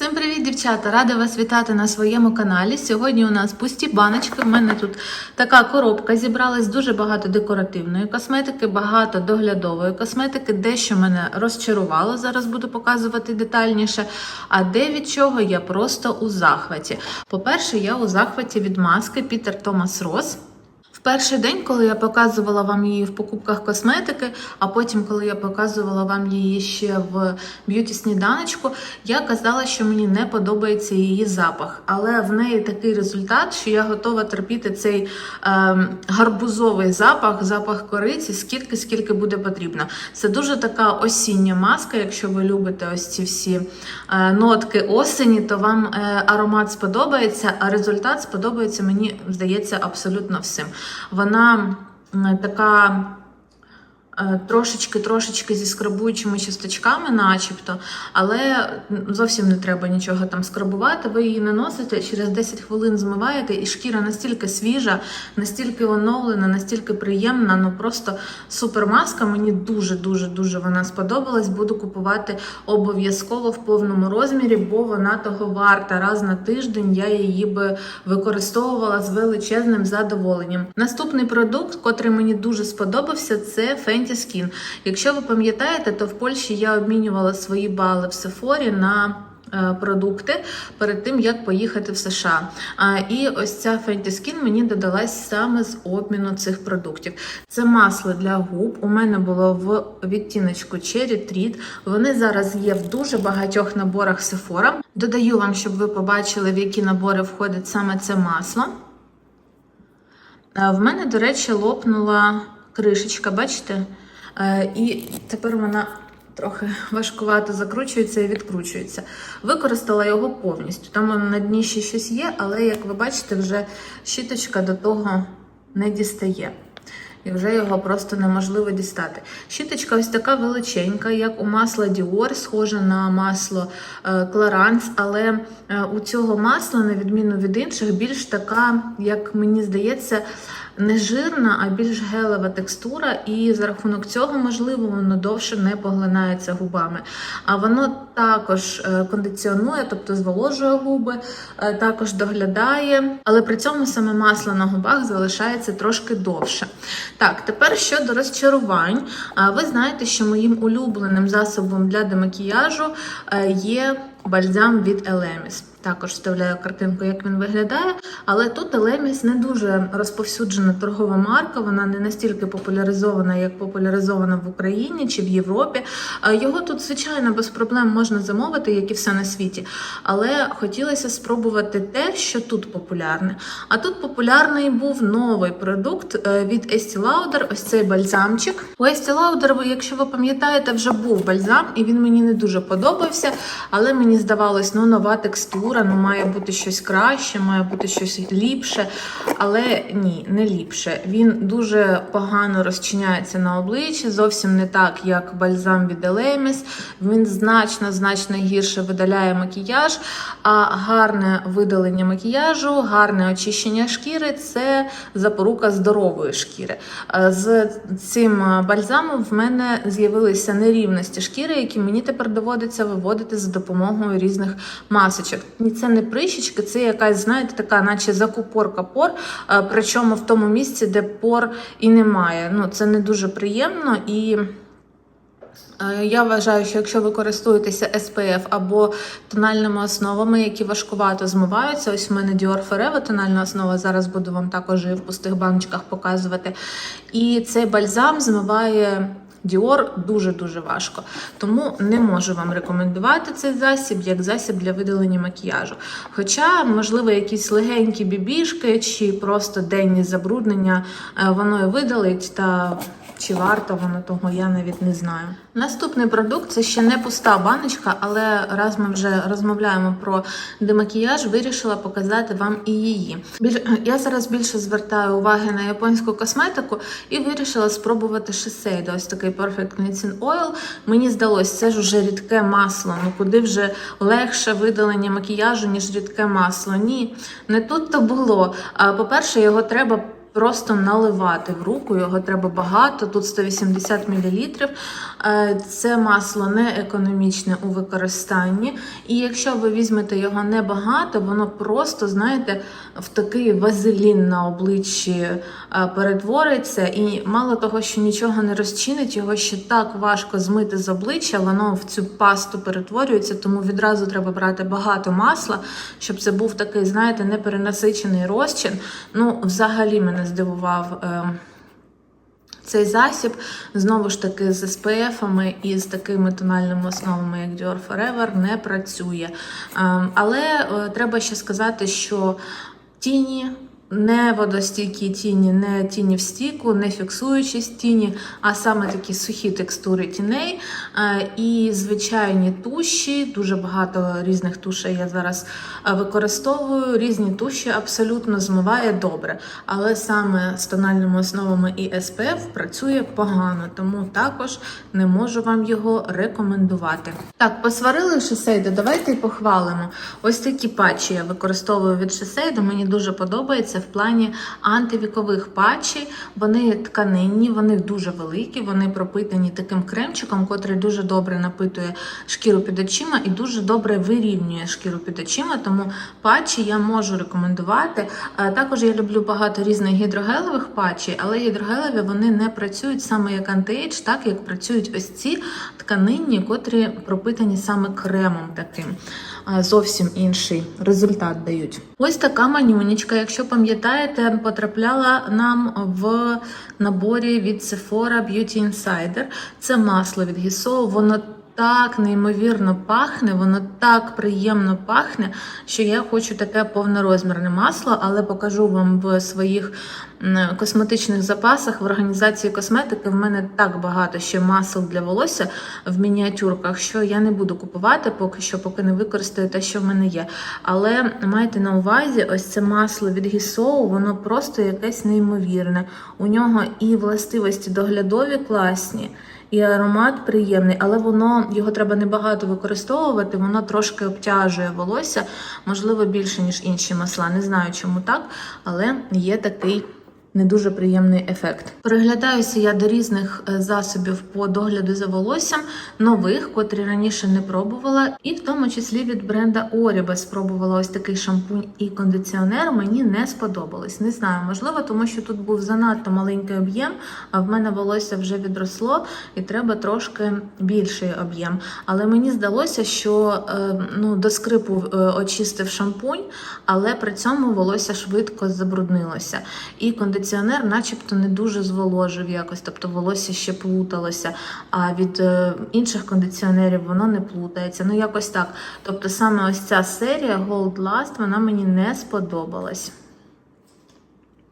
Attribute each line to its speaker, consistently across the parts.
Speaker 1: Всім привіт, дівчата! Рада вас вітати на своєму каналі. Сьогодні у нас пусті баночки. У мене тут така коробка зібралась дуже багато декоративної косметики, багато доглядової косметики. Дещо мене розчарувало. Зараз буду показувати детальніше. А де від чого я просто у захваті. По-перше, я у захваті від маски Пітер Томас Рос. Перший день, коли я показувала вам її в покупках косметики, а потім, коли я показувала вам її ще в б'юті сніданочку, я казала, що мені не подобається її запах. Але в неї такий результат, що я готова терпіти цей ем, гарбузовий запах, запах кориці, скільки скільки буде потрібно. Це дуже така осіння маска. Якщо ви любите ось ці всі е, нотки осені, то вам е, аромат сподобається, а результат сподобається, мені здається, абсолютно всім. Вона така трошечки-трошечки зі скрабуючими часточками, начебто, але зовсім не треба нічого там скрабувати. Ви її наносите, через 10 хвилин змиваєте, і шкіра настільки свіжа, настільки оновлена, настільки приємна. Ну просто супер маска. Мені дуже дуже дуже вона сподобалась. Буду купувати обов'язково в повному розмірі, бо вона того варта. Раз на тиждень я її би використовувала з величезним задоволенням. Наступний продукт, котрий мені дуже сподобався, це Fenty Skin. Якщо ви пам'ятаєте, то в Польщі я обмінювала свої бали в Сефорі на е, Продукти перед тим як поїхати в США. І ось ця Fenty Skin мені додалась саме з обміну цих продуктів. Це масло для губ. У мене було в відтіночку Cherry Treat. Вони зараз є в дуже багатьох наборах Sephora. Додаю вам, щоб ви побачили, в які набори входить саме це масло. Е, В мене, до речі, лопнула кришечка, бачите? Е, І тепер вона трохи важкувато закручується і відкручується. Використала його повністю. Там на дні ще щось є, але, як ви бачите, вже щіточка до того не дістає. І вже його просто неможливо дістати. Щіточка ось така величенька, як у масла Dior, схожа на масло е, Clarins, але е, у цього масла, на відміну від інших, більш така, як мені здається, не жирна, а більш гелева текстура, і за рахунок цього, можливо, воно довше не поглинається губами. А воно також е, кондиціонує, тобто зволожує губи, е, також доглядає, але при цьому саме масло на губах залишається трошки довше. Так, тепер щодо розчарувань, ви знаєте, що моїм улюбленим засобом для демакіяжу е, є бальзам від Elemis. Також вставляю картинку, як він виглядає. Але тут Elemis не дуже розповсюджена торгова марка, вона не настільки популяризована, як популяризована в Україні чи в Європі. Е, Його тут, звичайно, без проблем можна замовити, як і все на світі. Але хотілося спробувати те, що тут популярне. А тут популярний був новий продукт е, від Estee Lauder, ось цей бальзамчик. У Estee Lauder, якщо ви пам'ятаєте, вже був бальзам, і він мені не дуже подобався, але мені здавалось, ну нова текстура, ну має бути щось краще, має бути щось ліпше. Але ні, не ліпше. Він дуже погано розчиняється на обличчі, зовсім не так, як бальзам від Elemis. Він значно значно гірше видаляє макіяж, а гарне видалення макіяжу, гарне очищення шкіри це запорука здорової шкіри. Е, З цим е, бальзамом в мене з'явилися нерівності шкіри, які мені тепер доводиться виводити за допомогою різних масочок. І це не прищічки, це якась, знаєте, така, наче закупорка пор, е, причому в тому місці, де пор і немає. Ну, це не дуже приємно і. Е, Я вважаю, що якщо ви користуєтеся SPF або тональними основами, які важкувато змиваються, ось у мене Dior Forever тональна основа, зараз буду вам також і в пустих баночках показувати. І цей бальзам змиває Dior дуже-дуже важко. Тому не можу вам рекомендувати цей засіб як засіб для видалення макіяжу. Хоча, можливо, якісь легенькі бібішки чи просто денні забруднення е, воно і видалить та. Чи варто воно того, я навіть не знаю. Наступний продукт це ще не пуста баночка, але раз ми вже розмовляємо про демакіяж, вирішила показати вам і її. Я зараз більше звертаю уваги на японську косметику і вирішила спробувати Shiseido. Ось такий Perfect Cleansing Oil. Мені здалось, це ж уже рідке масло. Ну куди вже легше видалення макіяжу, ніж рідке масло. Ні, не тут то було. По-перше, його треба просто наливати в руку. Його треба багато. Тут 180 мл. Е, Це масло не економічне у використанні. І якщо ви візьмете його небагато, воно просто, знаєте, в такий вазелін на обличчі е, перетвориться. І мало того, що нічого не розчинить, його ще так важко змити з обличчя, воно в цю пасту перетворюється, тому відразу треба брати багато масла, щоб це був такий, знаєте, неперенасичений розчин. Ну, взагалі мене здивував. е, цей засіб знову ж таки з SPF-ами і з такими тональними основами, як Dior Forever, не працює. Ем, Але е, треба ще сказати, що тіні. Не водостійкі тіні, не тіні в стіку, не фіксуючись тіні, а саме такі сухі текстури тіней е, і звичайні туші. Дуже багато різних тушей я зараз е, використовую. Різні туші абсолютно змиває добре. Але саме з тональними основами і SPF працює погано, тому також не можу вам його рекомендувати. Так, посварили Шесейду, давайте й похвалимо. Ось такі патчі я використовую від Шесейду. Мені дуже подобається в плані антивікових патчей. Вони тканинні, вони дуже великі, вони пропитані таким кремчиком, котрий дуже добре напитує шкіру під очима і дуже добре вирівнює шкіру під очима. Тому патчі я можу рекомендувати. Також я люблю багато різних гідрогелевих патчей, але гідрогелеві вони не працюють саме як антиейдж, так як працюють ось ці тканинні, котрі пропитані саме кремом таким. Зовсім інший результат дають. Ось така манюнічка, якщо пам'ятаєте, потрапляла нам в наборі від Sephora Beauty Insider. Це масло від Гісо, воно так неймовірно пахне, воно так приємно пахне, що я хочу таке повнорозмірне масло, але покажу вам в своїх косметичних запасах в організації косметики. В мене так багато ще масел для волосся в мініатюрках, що я не буду купувати поки що, поки не використаю те, що в мене є. Але майте на увазі, ось це масло від Гісоу, воно просто якесь неймовірне. У нього і властивості доглядові класні. І аромат приємний, але воно його треба небагато використовувати, воно трошки обтяжує волосся, можливо, більше, ніж інші масла. Не знаю, чому так, але є такий не дуже приємний ефект. Переглядаюся я до різних е, засобів по догляду за волоссям, нових, котрі раніше не пробувала, і в тому числі від бренда Oribe спробувала ось такий шампунь і кондиціонер. Мені не сподобалось. Не знаю, можливо, тому що тут був занадто маленький об'єм, а в мене волосся вже відросло, і треба трошки більший об'єм. Але мені здалося, що е, ну, до скрипу е, очистив шампунь, але при цьому волосся швидко забруднилося. І кондиціонер, начебто, не дуже зволожив якось, тобто волосся ще плуталося. А від е, інших кондиціонерів воно не плутається. Ну, якось так. Тобто, саме ось ця серія Gold Last, вона мені не сподобалась.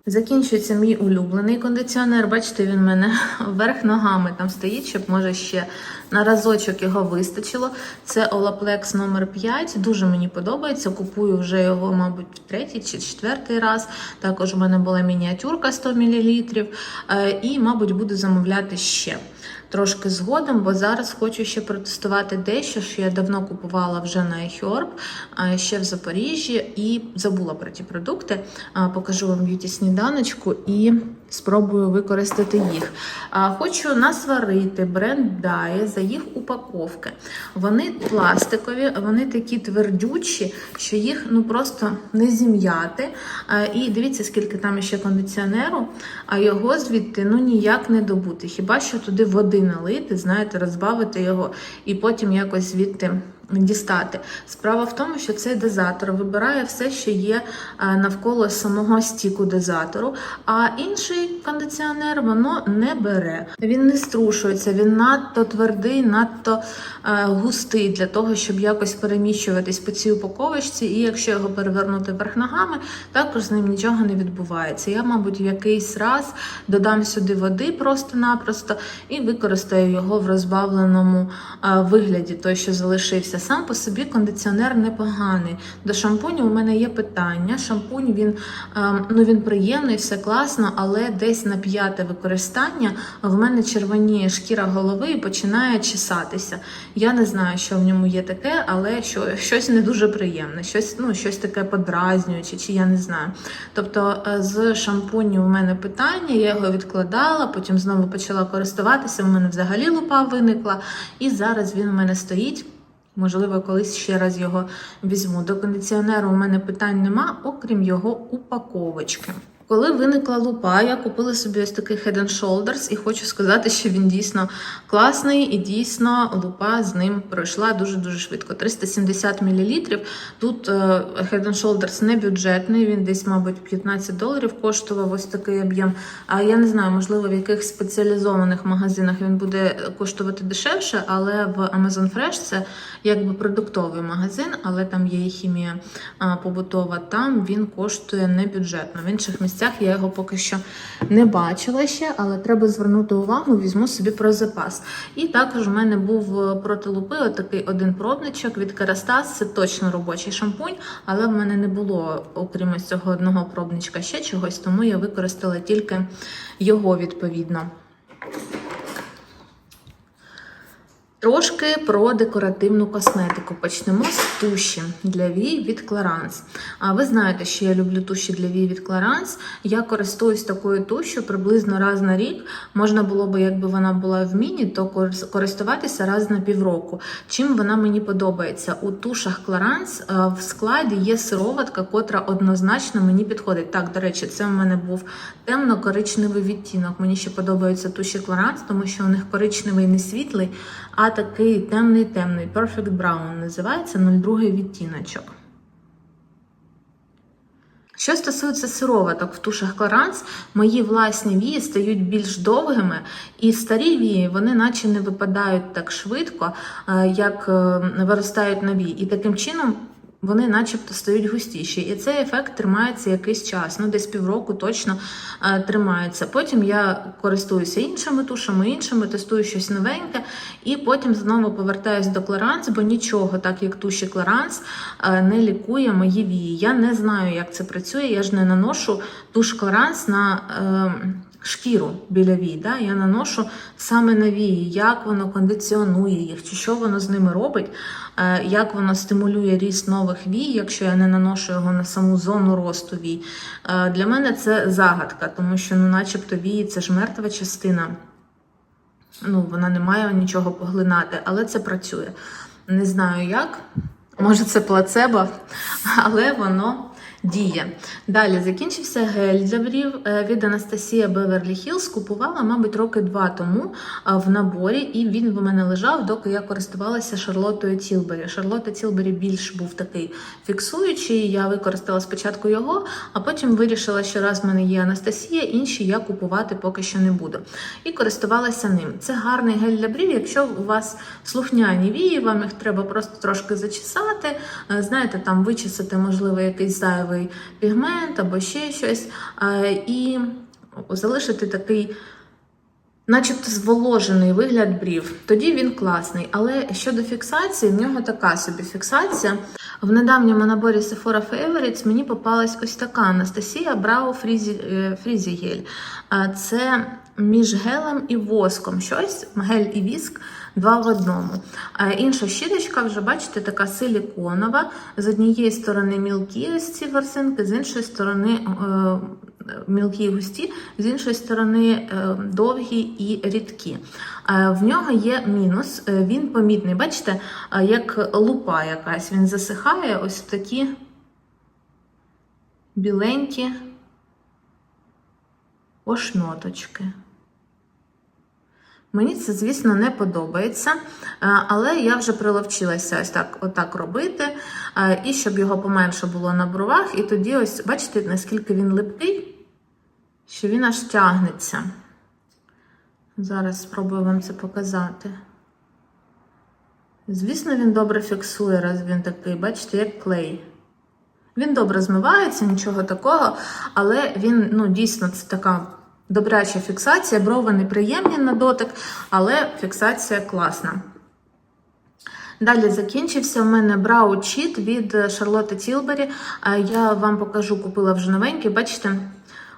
Speaker 1: Закінчується мій улюблений кондиціонер. Бачите, він в мене вверх ногами там стоїть, щоб може ще на разочок його вистачило. Це Olaplex номер 5 Дуже мені подобається. Купую вже його, мабуть, третій чи четвертий раз. Також у мене була мініатюрка 100 мл. І, мабуть, буду замовляти ще. Трошки згодом, бо зараз хочу ще протестувати дещо, що я давно купувала вже на iHerb, ще в Запоріжжі, і забула про ті продукти. Покажу вам б'юті сніданочку і спробую використати їх. Хочу насварити бренд Dye за їх упаковки. Вони пластикові, вони такі твердючі, що їх ну просто не зім'яти. І дивіться, скільки там ще кондиціонеру, а його звідти ну ніяк не добути. Хіба що туди води налити, знаєте, розбавити його і потім якось звідти дістати. Справа в тому, що цей дозатор вибирає все, що є е, навколо самого стіку дозатору, а інший кондиціонер воно не бере. Він не струшується, він надто твердий, надто е, густий для того, щоб якось переміщуватись по цій упаковочці. І якщо його перевернути вверх ногами, також з ним нічого не відбувається. Я, мабуть, в якийсь раз додам сюди води просто-напросто і використаю його в розбавленому е, вигляді, той, що залишився дивіться, сам по собі кондиціонер непоганий. До шампуню у мене є питання. Шампунь він, ем, ну, він приємний, все класно, але десь на п'яте використання в мене червоніє шкіра голови і починає чесатися. Я не знаю, що в ньому є таке, але що, щось не дуже приємне, щось, ну, щось таке подразнююче, чи я не знаю. Тобто е, з шампуню у мене питання, я його відкладала, потім знову почала користуватися. У мене взагалі лупа виникла, і зараз він у мене стоїть. Можливо, колись ще раз його візьму. До кондиціонеру у мене питань нема, окрім його упаковочки. Коли виникла лупа, я купила собі ось такий Head and Shoulders і хочу сказати, що він дійсно класний і дійсно лупа з ним пройшла дуже-дуже швидко. 370 мл. Тут е, Head and Shoulders не бюджетний, він десь, мабуть, 15 доларів коштував ось такий об'єм. А я не знаю, можливо, в якихось спеціалізованих магазинах він буде коштувати дешевше, але в Amazon Fresh це якби продуктовий магазин, але там є і хімія побутова. Там він коштує не бюджетно. В інших місцях я його поки що не бачила ще, але треба звернути увагу, візьму собі про запас. І також у мене був е, проти лупи отакий один пробничок від Kerastase. Це точно робочий шампунь, але в мене не було, окрім цього одного пробничка, ще чогось, тому я використала тільки його відповідно. Трошки про декоративну косметику. Почнемо з туші для вій від Clarins. А ви знаєте, що я люблю туші для вій від Clarins. Я користуюсь такою тушю приблизно раз на рік. Можна було би, якби вона була в міні, то користуватися раз на півроку. Чим вона мені подобається? У тушах Clarins е, в складі є сироватка, котра однозначно мені підходить. Так, до речі, це в мене був темно-коричневий відтінок. Мені ще подобаються туші Clarins, тому що у них коричневий не світлий, а такий темний-темний. Perfect Brown називається 02 відтіночок. Що стосується сироваток в тушах Клоранс, мої власні вії стають більш довгими, і старі вії вони наче не випадають так швидко, е, як е, виростають нові. І таким чином вони начебто стають густіші. І цей ефект тримається якийсь час, ну десь півроку точно е, тримається. Потім я користуюся іншими тушами, іншими, тестую щось новеньке, і потім знову повертаюсь до Clarins, бо нічого, так як туші Clarins, е, не лікує мої вії. Я не знаю, як це працює. Я ж не наношу туш Clarins на. Шкіру біля вій, да? я наношу саме на вії, як воно кондиціонує їх, чи що воно з ними робить, е, як воно стимулює ріст нових вій, якщо я не наношу його на саму зону росту вій. Е, Для мене це загадка, тому що, ну, начебто, вії це ж мертва частина. Ну, вона не має нічого поглинати, але це працює. Не знаю як. Може, це плацебо, але воно діє. Далі закінчився гель для брів е, від Анастасія Беверлі Хілз. Купувала, мабуть, роки два тому в наборі, і він в мене лежав, доки я користувалася Шарлотою Тілбері. Шарлота Тілбері більш був такий фіксуючий. Я використала спочатку його, а потім вирішила, що раз в мене є Анастасія, інші я купувати поки що не буду. І користувалася ним. Це гарний гель для брів. Якщо у вас слухняні вії, вам їх треба просто трошки зачесати. Е, Знаєте, там вичесати, можливо, якийсь зайвий пігмент або ще щось. І залишити такий. Начебто зволожений вигляд брів, тоді він класний. Але щодо фіксації, в нього така собі фіксація. В недавньому наборі Sephora Favorites мені попалась ось така Анастасія Браво Фрізі, е, Фрізі гель. Це між гелем і воском щось, гель і віск. Два в одному. Інша щіточка, вже бачите, така силіконова. З однієї сторони мілкі ось ці ворсинки, з іншої сторони е, мілкі і густі, з іншої сторони е, довгі і рідкі. Е, В нього є мінус, він помітний. Бачите, як лупа якась. Він засихає ось в такі біленькі ошноточки. Мені це, звісно, не подобається, е, але я вже приловчилася ось так отак робити, е, і щоб його поменше було на бровах. І тоді, ось, бачите, наскільки він липкий, що він аж тягнеться. Зараз спробую вам це показати. Звісно, він добре фіксує, раз він такий, бачите, як клей. Він добре змивається, нічого такого, але він ну, дійсно це така добряча фіксація. Брови неприємні на дотик, але фіксація класна. Далі закінчився в мене Brow Cheat від Шарлотти Тілбері. Я вам покажу, купила вже новенький. Бачите,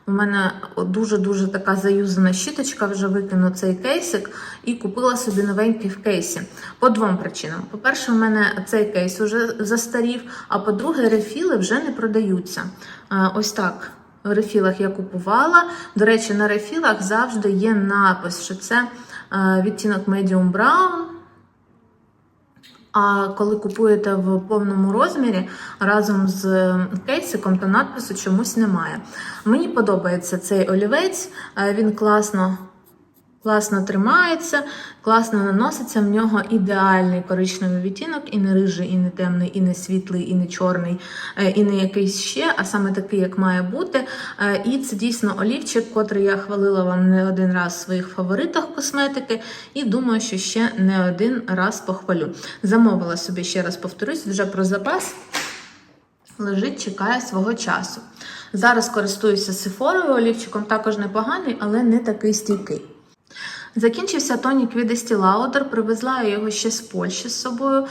Speaker 1: у мене дуже-дуже така заюзана щіточка, вже викину цей кейсик і купила собі новенький в кейсі. По двом причинам. По-перше, у мене цей кейс вже застарів, а по-друге, рефіли вже не продаються. Ось так. В рефілах я купувала. До речі, на рефілах завжди є напис, що це е, відтінок Medium Brown. А коли купуєте в повному розмірі разом з кейсиком, то надпису чомусь немає. Мені подобається цей олівець, е, він класно. Класно тримається, класно наноситься. В нього ідеальний коричневий відтінок, і не рижий, і не темний, і не світлий, і не чорний, е, і не якийсь ще, а саме такий, як має бути. Е, І це дійсно олівчик, котрий я хвалила вам не один раз в своїх фаворитах косметики, і думаю, що ще не один раз похвалю. Замовила собі ще раз повторюсь, вже про запас. Лежить, чекає свого часу. Зараз користуюся сифорою олівчиком, також непоганий, але не такий стійкий. Закінчився тонік від Estee привезла я його ще з Польщі з собою.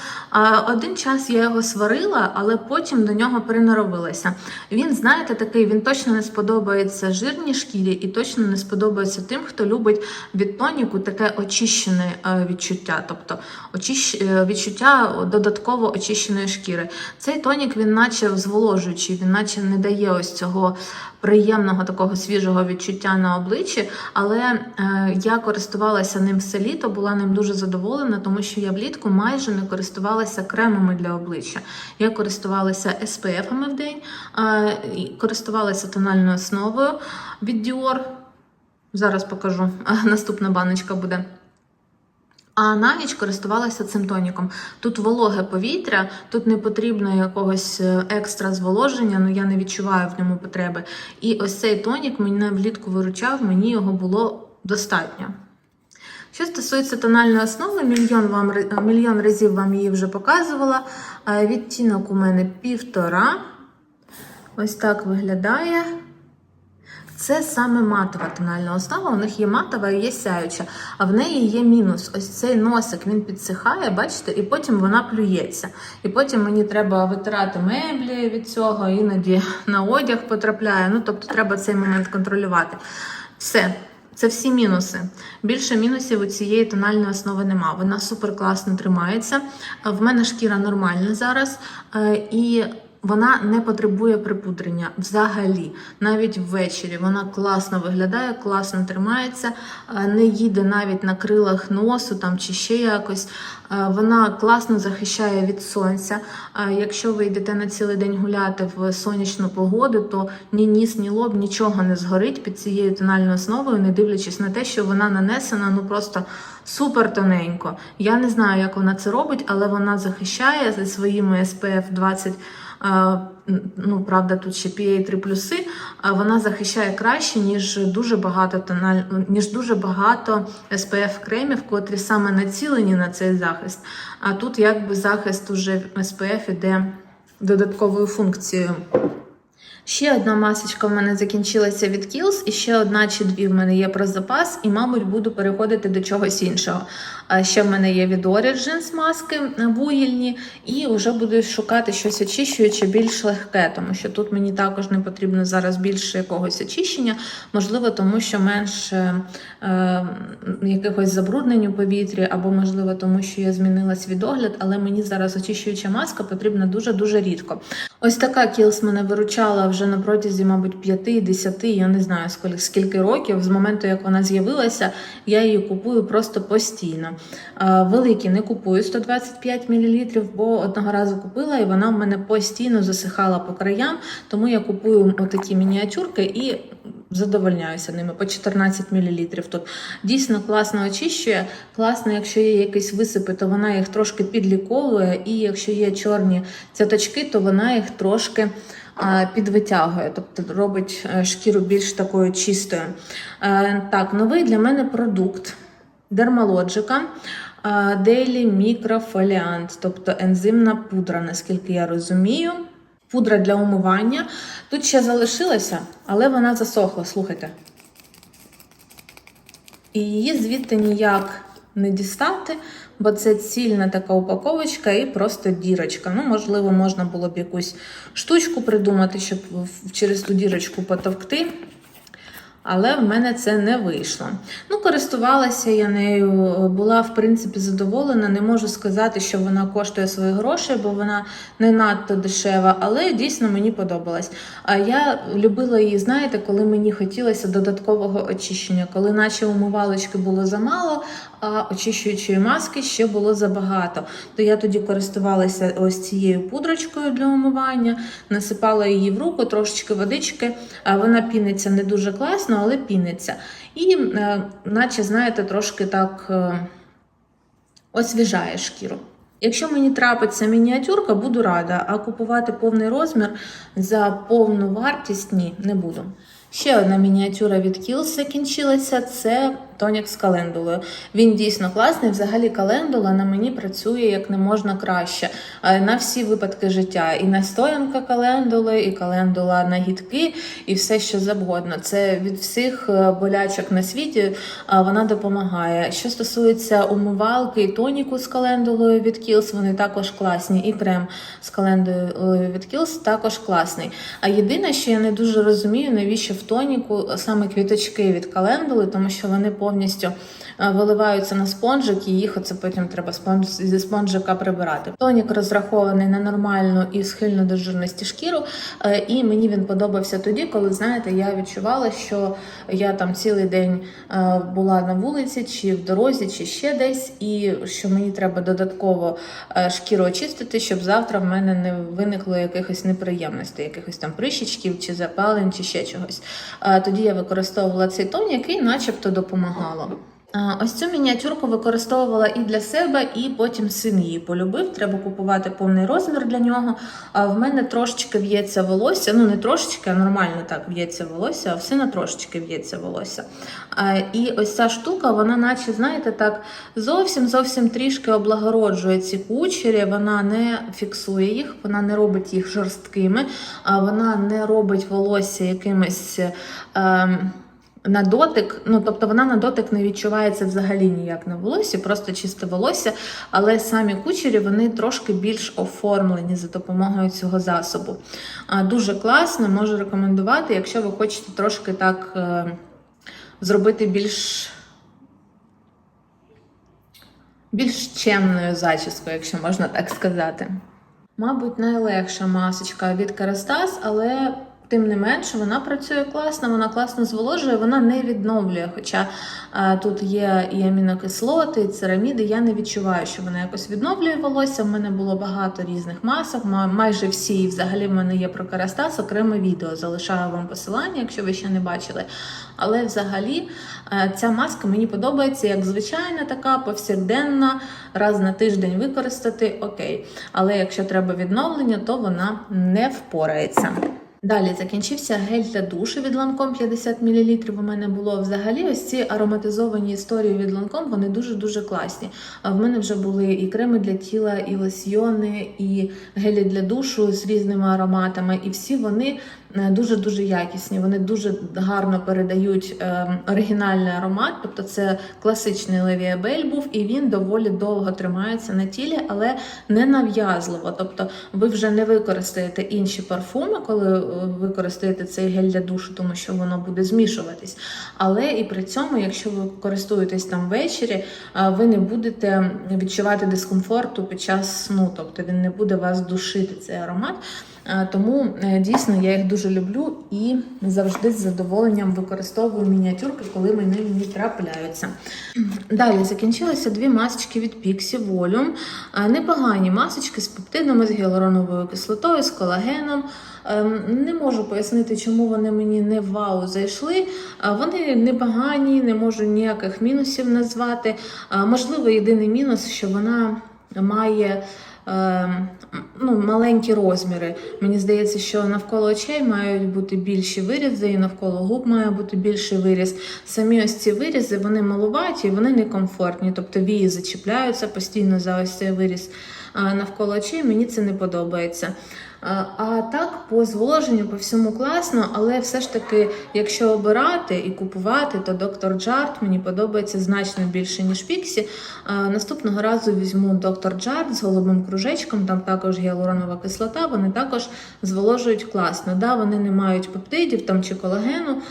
Speaker 1: Один час я його сварила, але потім до нього приноровилася. Він, знаєте, такий, він точно не сподобається жирній шкірі і точно не сподобається тим, хто любить від тоніку таке очищене е, відчуття, тобто очищ... е, відчуття додатково очищеної шкіри. Цей тонік він наче зволожуючий, він наче не дає ось цього приємного такого свіжого відчуття на обличчі, але е, я користувалася ним все літо, була ним дуже задоволена, тому що я влітку майже не користувалася кремами для обличчя. Я користувалася SPF-ами в день, е, користувалася тональною основою від Dior. Зараз покажу, наступна баночка буде. А на ніч користувалася цим тоніком. Тут вологе повітря, тут не потрібно якогось е, екстра зволоження, ну я не відчуваю в ньому потреби. І ось цей тонік мене влітку виручав, мені його було достатньо. Що стосується тональної основи, мільйон, вам, мільйон разів вам її вже показувала. Відтінок у мене півтора. Ось так виглядає. Це саме матова тональна основа. У них є матова і є сяюча, а в неї є мінус. Ось цей носик він підсихає, бачите, і потім вона плюється. І потім мені треба витирати меблі від цього, іноді на одяг потрапляє. Ну, тобто, треба цей момент контролювати. Все. Це всі мінуси. Більше мінусів у цієї тональної основи нема. Вона супер класно тримається. В мене шкіра нормальна зараз. е, І вона не потребує припудрення взагалі. Навіть ввечері вона класно виглядає, класно тримається, е, не їде навіть на крилах носу там чи ще якось. Е, Вона класно захищає від сонця. Е, Якщо ви йдете на цілий день гуляти в сонячну погоду, то ні ніс, ні лоб нічого не згорить під цією тональною основою, не дивлячись на те, що вона нанесена ну просто супер тоненько. Я не знаю, як вона це робить, але вона захищає зі своїми SPF 20 Е, Ну, правда, тут ще PA 3 плюси, вона захищає краще, ніж дуже багато тональ... ніж дуже багато SPF кремів, котрі саме націлені на цей захист. А тут якби захист уже SPF іде додатковою функцією. Ще одна масочка в мене закінчилася від Kiehl's, і ще одна чи дві в мене є про запас, і, мабуть, буду переходити до чогось іншого. А ще в мене є від Origins маски вугільні, і вже буду шукати щось очищуюче, більш легке, тому що тут мені також не потрібно зараз більше якогось очищення, можливо, тому що менше е, якихось забруднень у повітрі, або, можливо, тому що я змінила свідогляд, але мені зараз очищуюча маска потрібна дуже-дуже рідко. Ось така Kiehl's мене виручала вже на протязі, мабуть, 5-10, я не знаю скільки, років. З моменту, як вона з'явилася, я її купую просто постійно. Великі не купую 125 мл, бо одного разу купила і вона в мене постійно засихала по краям, тому я купую отакі мініатюрки і задовольняюся ними по 14 мл. Тут дійсно класно очищує. Класно, якщо є якісь висипи, то вона їх трошки підліковує, і якщо є чорні цяточки, то вона їх трошки підвитягує, тобто робить е, шкіру більш такою чистою. Е, Так, новий для мене продукт е, Daily Microfoliant, тобто ензимна пудра, наскільки я розумію. Пудра для умивання. Тут ще залишилася, але вона засохла, слухайте. І її звідти ніяк не дістати. Бо це цільна така упаковочка і просто дірочка. Ну, можливо, можна було б якусь штучку придумати, щоб через ту дірочку потовкти. Але в мене це не вийшло. Ну, користувалася я нею, була в принципі задоволена. Не можу сказати, що вона коштує свої гроші, бо вона не надто дешева, але дійсно мені подобалась. А я любила її, знаєте, коли мені хотілося додаткового очищення, коли наче умивалочки було замало, а очищуючої маски ще було забагато. То я тоді користувалася ось цією пудрочкою для умивання, насипала її в руку, трошечки водички. А Вона піниться не дуже класно, але піниться. І, е, наче, знаєте, трошки так е, освіжає шкіру. Якщо мені трапиться мініатюрка, буду рада, а купувати повний розмір за повну вартість ні, не буду. Ще одна мініатюра від Kiehl's закінчилася. Це тонік з календулою. Він дійсно класний. Взагалі календула на мені працює як не можна краще е, на всі випадки життя. І настоянка календули, і календула на гідки, і все що завгодно. Це від всіх е, болячок на світі е, вона допомагає. Що стосується умивалки і тоніку з календулою від Kiehl's, вони також класні. І крем з календулою від Kiehl's також класний. А єдине, що я не дуже розумію, навіщо в тоніку саме квіточки від календули, тому що вони повністю е, виливаються на спонжик, і їх оце потім треба спонж- зі спонжика прибирати. Тонік розрахований на нормальну і схильну до жирності шкіру, е, і мені він подобався тоді, коли знаєте, я відчувала, що я там цілий день е, була на вулиці, чи в дорозі, чи ще десь, і що мені треба додатково шкіру очистити, щоб завтра в мене не виникло якихось неприємностей, якихось там прищичків, чи запалень, чи ще чогось. Тоді я використовувала цей тон, який начебто допомагало. Ось цю мініатюрку використовувала і для себе, і потім син її полюбив. Треба купувати повний розмір для нього. А в мене трошечки в'ється волосся. Ну не трошечки, а нормально так в'ється волосся, а в сина трошечки в'ється волосся. І ось ця штука, вона, наче, знаєте, так зовсім зовсім трішки облагороджує ці кучері. Вона не фіксує їх, вона не робить їх жорсткими, вона не робить волосся якимось. Ем, на дотик, ну тобто вона на дотик не відчувається взагалі ніяк на волосі, просто чисте волосся, але самі кучері вони трошки більш оформлені за допомогою цього засобу. Дуже класно, можу рекомендувати, якщо ви хочете трошки так е, зробити більш. Більш чемною зачіскою, якщо можна так сказати. Мабуть, найлегша масочка від Керастас, але тим не менше вона працює класно, вона класно зволожує, вона не відновлює. Хоча е, тут є і амінокислоти, і цераміди. Я не відчуваю, що вона якось відновлює волосся. В мене було багато різних масок, майже всі. Взагалі в мене є про Керастас окреме відео. Залишаю вам посилання, якщо ви ще не бачили. Але взагалі е, ця маска мені подобається як звичайна, така повсякденна, раз на тиждень використати окей. Але якщо треба відновлення, то вона не впорається. Далі закінчився гель для душу від Lancome 50 мл. У мене було взагалі ось ці ароматизовані історії від Lancome, вони дуже-дуже класні. А в мене вже були і креми для тіла, і лосьйони, і гелі для душу з різними ароматами. І всі вони дуже-дуже якісні. Вони дуже гарно передають е, оригінальний аромат. Тобто це класичний Левіабель був, і він доволі довго тримається на тілі, але не нав'язливо. Тобто ви вже не використаєте інші парфуми, коли е, використаєте цей гель для душу, тому що воно буде змішуватись. Але і при цьому, якщо ви користуєтесь там ввечері, ви не будете відчувати дискомфорту під час сну, тобто він не буде вас душити цей аромат. А, Тому е, дійсно я їх дуже люблю і завжди з задоволенням використовую мініатюрки, коли вони мені трапляються. Далі закінчилися дві масочки від Pixie Volume. Непогані масочки з пептидами, з гіалуроновою кислотою, з колагеном. Ем, Не можу пояснити, чому вони мені не вау зайшли. Вони непогані, не можу ніяких мінусів назвати. Можливо, єдиний мінус, що вона має. е, Ну, маленькі розміри. Мені здається, що навколо очей мають бути більші вирізи, і навколо губ має бути більший виріз. Самі ось ці вирізи вони малуваті, вони некомфортні. Тобто вії зачіпляються постійно за ось цей виріз а навколо очей. Мені це не подобається. А так, по зволоженню, по всьому класно, але все ж таки, якщо обирати і купувати, то доктор Джарт мені подобається значно більше, ніж Піксі. Наступного разу візьму доктор Джарт з голубим кружечком, там також гіалуронова кислота, вони також зволожують класно. Да, вони не мають пептидів там чи колагену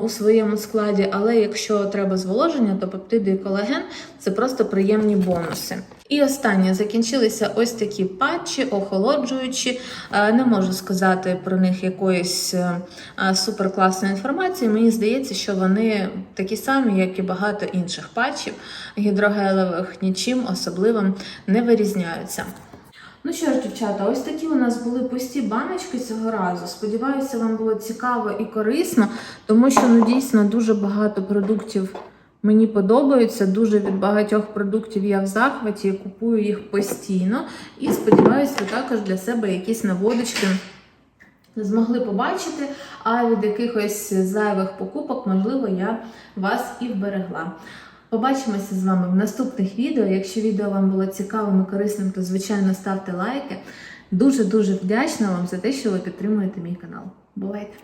Speaker 1: у своєму складі, але якщо треба зволоження, то пептиди і колаген це просто приємні бонуси. І останнє закінчилися ось такі патчі, охолоджуючі. Е, Не можу сказати про них якоїсь е, е, суперкласної інформації. Мені здається, що вони такі самі, як і багато інших патчів гідрогелевих, нічим особливим не вирізняються. Ну що ж, дівчата, ось такі у нас були пусті баночки цього разу. Сподіваюся, вам було цікаво і корисно, тому що ну дійсно дуже багато продуктів мені подобаються. Дуже від багатьох продуктів я в захваті, купую їх постійно. І сподіваюся, ви також для себе якісь наводочки змогли побачити. А від якихось зайвих покупок, можливо, я вас і вберегла. Побачимося з вами в наступних відео. Якщо відео вам було цікавим і корисним, то звичайно ставте лайки. Дуже дуже вдячна вам за те, що ви підтримуєте мій канал. Бувайте!